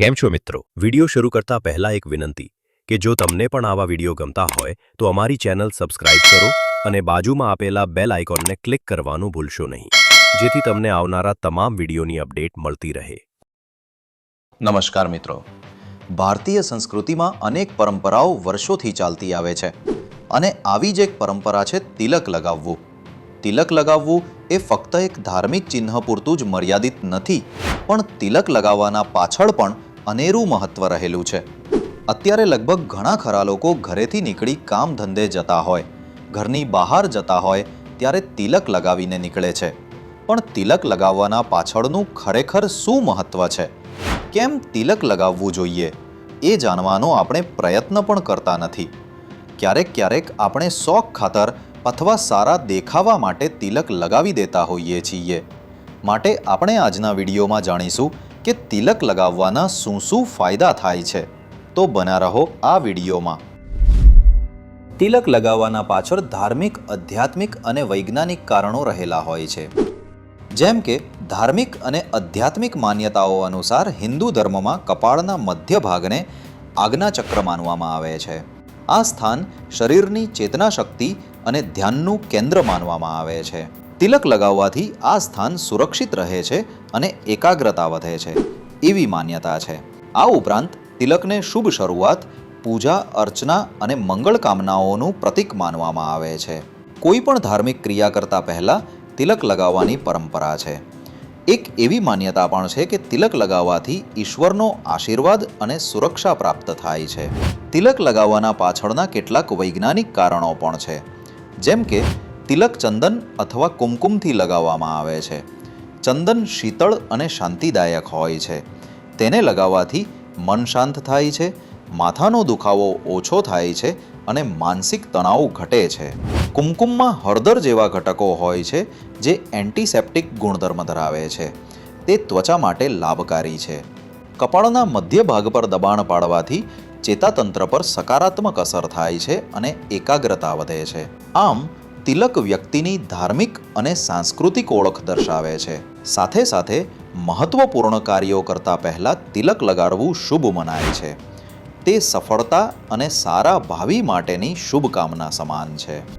કેમ છો મિત્રો? વીડિયો શરૂ કરતા પહેલા એક વિનંતી કે જો તમને પણ આવા વીડિયો ગમતા હોય, તો અમારી ચેનલ સબસ્ક્રાઇબ કરો અને બાજુમાં આપેલા બેલ આઇકોનને ક્લિક કરવાનું ભૂલશો નહીં. જેથી તમને આવનારા તમામ વિડીયોની અપડેટ મળતી રહે. નમસ્કાર મિત્રો. ભારતીય સંસ્કૃતિમાં અનેક પરંપરાઓ વર્ષોથી ચાલતી આવે છે અને આવી જ એક પરંપરા છે તિલક લગાવવું. તિલક લગાવવું એ ફક્ત એક ધાર્મિક ચિહ્ન પૂરતું જ મર્યાદિત નથી, પણ તિલક લગાવવાના પાછળ પણ અનેરું મહત્વ રહેલું છે. અત્યારે લગભગ ઘણા ખરા લોકો ઘરેથી નીકળી કામ ધંધે જતા હોય, ઘરની બહાર જતા હોય, ત્યારે તિલક લગાવીને નીકળે છે. પણ તિલક લગાવવાના પાછળનું ખરેખર શું મહત્વ છે? કેમ તિલક લગાવવું જોઈએ? એ જાણવાનો આપણે પ્રયત્ન પણ કરતા નથી. ક્યારેક ક્યારેક આપણે શોખ ખાતર અથવા સારા દેખાવા માટે તિલક લગાવી દેતા હોઈએ છીએ. માટે આપણે આજના વિડીયોમાં જાણીશું કે તિલક લગાવવાના શું શું ફાયદા થાય છે? તો બના રહો આ વિડીયોમાં. તિલક લગાવવાના પાછળ ધાર્મિક, આધ્યાત્મિક અને વૈજ્ઞાનિક કારણો રહેલા હોય છે. જેમ કે, ધાર્મિક અને આધ્યાત્મિક માન્યતાઓ અનુસાર હિન્દુ ધર્મમાં કપાળના મધ્ય ભાગને આજ્ઞાચક્ર માનવામાં આવે છે. આ સ્થાન શરીરની ચેતના શક્તિ અને ધ્યાનનું કેન્દ્ર માનવામાં આવે છે. તિલક લગાવવાથી આ સ્થાન સુરક્ષિત રહે છે અને એકાગ્રતા વધે છે, એવી માન્યતા છે. આ ઉપરાંત તિલકને શુભ શરૂઆત, પૂજા, અર્ચના અને મંગળ કામનાઓનું પ્રતીક માનવામાં આવે છે. કોઈ પણ ધાર્મિક ક્રિયા કરતા પહેલાં તિલક લગાવવાની પરંપરા છે. એક એવી માન્યતા પણ છે કે તિલક લગાવવાથી ઈશ્વરનો આશીર્વાદ અને સુરક્ષા પ્રાપ્ત થાય છે. તિલક લગાવવાના પાછળના કેટલાક વૈજ્ઞાનિક કારણો પણ છે. જેમ કે તિલક ચંદન અથવા કુમકુમથી લગાવવામાં આવે છે. ચંદન શીતળ અને શાંતિદાયક હોય છે. તેને લગાવવાથી મન શાંત થાય છે, માથાનો દુખાવો ઓછો થાય છે અને માનસિક તણાવ ઘટે છે. કુમકુમમાં હળદર જેવા ઘટકો હોય છે જે એન્ટિસેપ્ટિક ગુણધર્મ ધરાવે છે. તે ત્વચા માટે લાભકારી છે. કપાળના મધ્ય ભાગ પર દબાણ પાડવાથી ચેતાતંત્ર પર સકારાત્મક અસર થાય છે અને એકાગ્રતા વધે છે. આમ તિલક વ્યક્તિની ધાર્મિક અને સાંસ્કૃતિક ઓળખ દર્શાવે છે. સાથે સાથે મહત્વપૂર્ણ કાર્યો કરતાં પહેલાં તિલક લગાડવું શુભ મનાય છે. તે સફળતા અને સારા ભાવિ માટેની શુભકામના સમાન છે.